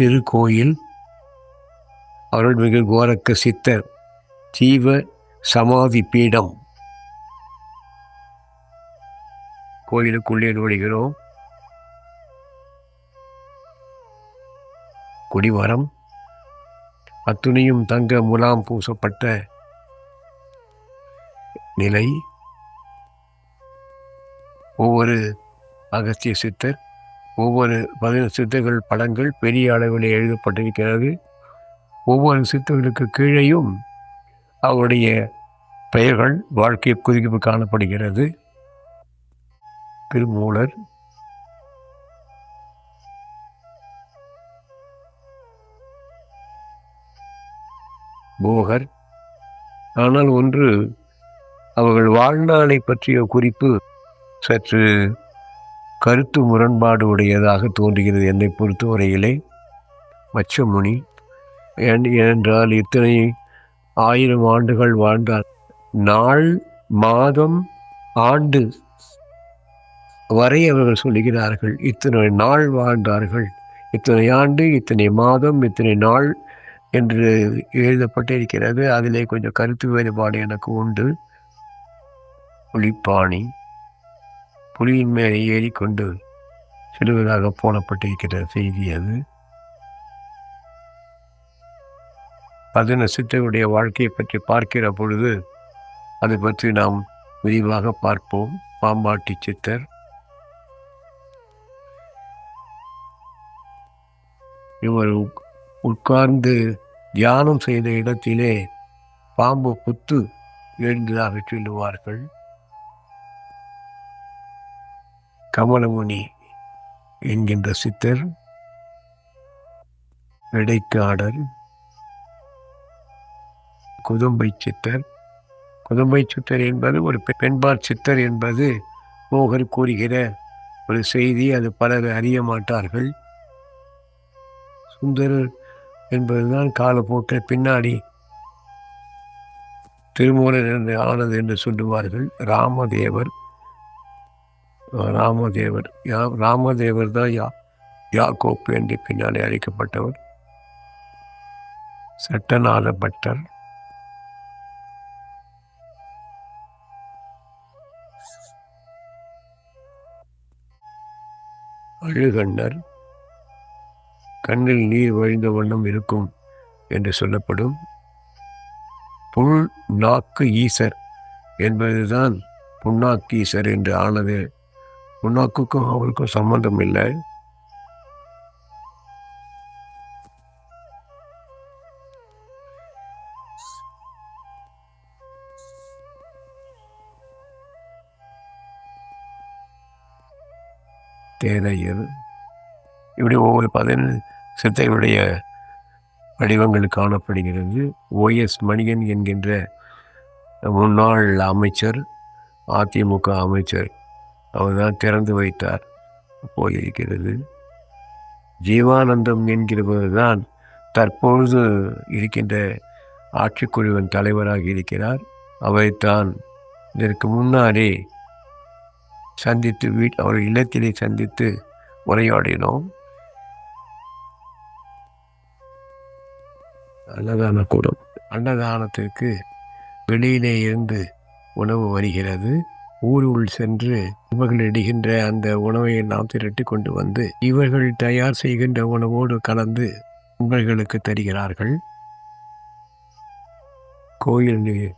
திருக்கோயில். அருள்மிகு கோரக்க சித்தர் ஜீவ சமாதி பீடம். கோயிலுக்குள்ளே நுழைகிறோம். குடிமரம் அத்துணியும் தங்க முலாம் பூசப்பட்ட நிலை. ஒவ்வொரு அகஸ்திய சித்தர் ஒவ்வொரு பதினெட்டு சித்தர்கள் படங்கள் பெரிய அளவில் எழுதப்பட்டிருக்கிறது. ஒவ்வொரு சித்தர்களுக்கு கீழேயும் அவருடைய பெயர்கள் வாழ்க்கை குறிப்பு காணப்படுகிறது. திருமூலர். போகர். ஆனால் ஒன்று அவர்கள் வாழ்நாளை பற்றிய குறிப்பு சற்று கருத்து முரண்பாடு உடையதாக தோன்றுகிறது என்னை பொறுத்தவரையிலே. மச்சமுனி ஏனென்றால் இத்தனை ஆயிரம் ஆண்டுகள் வாழ்ந்தார் நாள் மாதம் ஆண்டு வரை அவர்கள் சொல்லுகிறார்கள் இத்தனை நாள் வாழ்ந்தார்கள் இத்தனை ஆண்டு இத்தனை மாதம் இத்தனை நாள் என்று எழுதப்பட்டிருக்கிறது அதிலே கொஞ்சம் கருத்து வேறுபாடு எனக்கு உண்டு. புலிப்பாணி புலியின் மேலே ஏறிக்கொண்டு செல்வதாக போடப்பட்டிருக்கிற செய்தி அது. பதின சித்தருடைய வாழ்க்கையை பற்றி பார்க்கிற பொழுது அதை பற்றி நாம் விரிவாக பார்ப்போம். பாம்பாட்டி சித்தர். இவர் உட்கார்ந்து தியானம் செய்த இடத்திலே பாம்பு புத்து எழுந்ததாக சொல்லுவார்கள். கமலமுனி என்கின்ற சித்தர் இடைக்காடர் குதும்பை சித்தர். குதும்பை சித்தர் என்பது ஒரு பெ- பெண்பார் சித்தர் என்பது மோகர் கூறுகிற ஒரு செய்தி அது பலர் அறிய மாட்டார்கள். சுந்தரர் என்பதுதான் காலப்போக்கில் பின்னாடி திருமூலர் என்று ஆனது என்று சொல்லுவார்கள். ராமதேவர் ராமதேவர். யா ராமதேவர் தான் யா யாக்கோப்பு என்று பின்னாலே அழைக்கப்பட்டவர். சட்டநாத பட்டர். அழுகண்ணர். கண்ணில் நீர் வழிந்த வண்ணம் இருக்கும் என்று சொல்லப்படும். புல் நாக்கு ஈசர் என்பதுதான் புண்ணாக்கு ஈசர் என்று ஆனது. உனக்குக்கும் அவருக்கும் சம்பந்தம் இல்லை. தேரையர் இப்படி ஒவ்வொரு பதினெண்டு சித்தைகளுடைய வடிவங்கள் காணப்படுகிறது. ஓஎஸ் மணியன் என்கின்ற முன்னாள் அமைச்சர் அதிமுக அமைச்சர். அவர்தான் திறந்து வைத்தார். போயிருக்கிறது. ஜீவானந்தம் என்கிறவர் தான் தற்பொழுது இருக்கின்ற ஆட்சிக்குழுவின் தலைவராக இருக்கிறார். அவரைத்தான் இதற்கு முன்னாடி சந்தித்து வீட் அவர் இல்லத்திலே சந்தித்து உரையாடினோம். அன்னதான கூடம். அன்னதானத்திற்கு வெளியிலே இருந்து உணவு வருகிறது. ஊருள் சென்று இவர்கள் இடுகின்ற அந்த உணவை நாம் திரட்டி கொண்டு வந்து இவர்கள் தயார் செய்கின்ற உணவோடு கலந்து நண்பர்களுக்கு தருகிறார்கள். கோயில்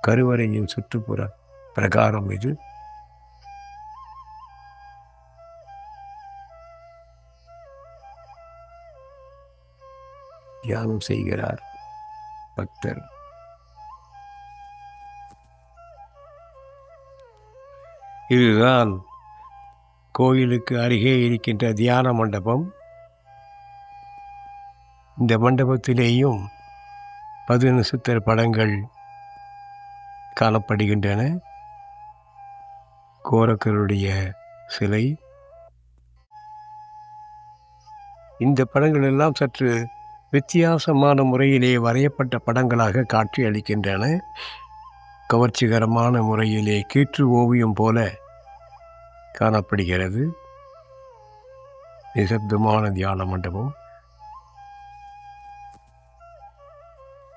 கருவறையின் சுற்றுப்புற பிரகாரம் இது. தியானம் செய்கிறார் பக்தர். இதுதான் கோயிலுக்கு அருகே இருக்கின்ற தியான மண்டபம். இந்த மண்டபத்திலேயும் பதினொன்று சித்தர் படங்கள் காணப்படுகின்றன. கோரக்கருடைய சிலை. இந்த படங்கள் எல்லாம் சற்று வித்தியாசமான முறையிலே வரையப்பட்ட படங்களாக காட்சி அளிக்கின்றன. கவர்ச்சிகரமான முறையிலே கீற்று ஓவியம் போல காணப்படுகிறது. நிசப்தமான தியான மண்டபம்.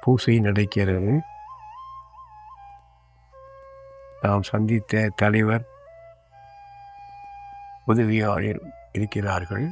பூசை நடக்கிறது. நாம் சந்தித்த தலைவர் உதவியாளர் இருக்கிறார்கள்.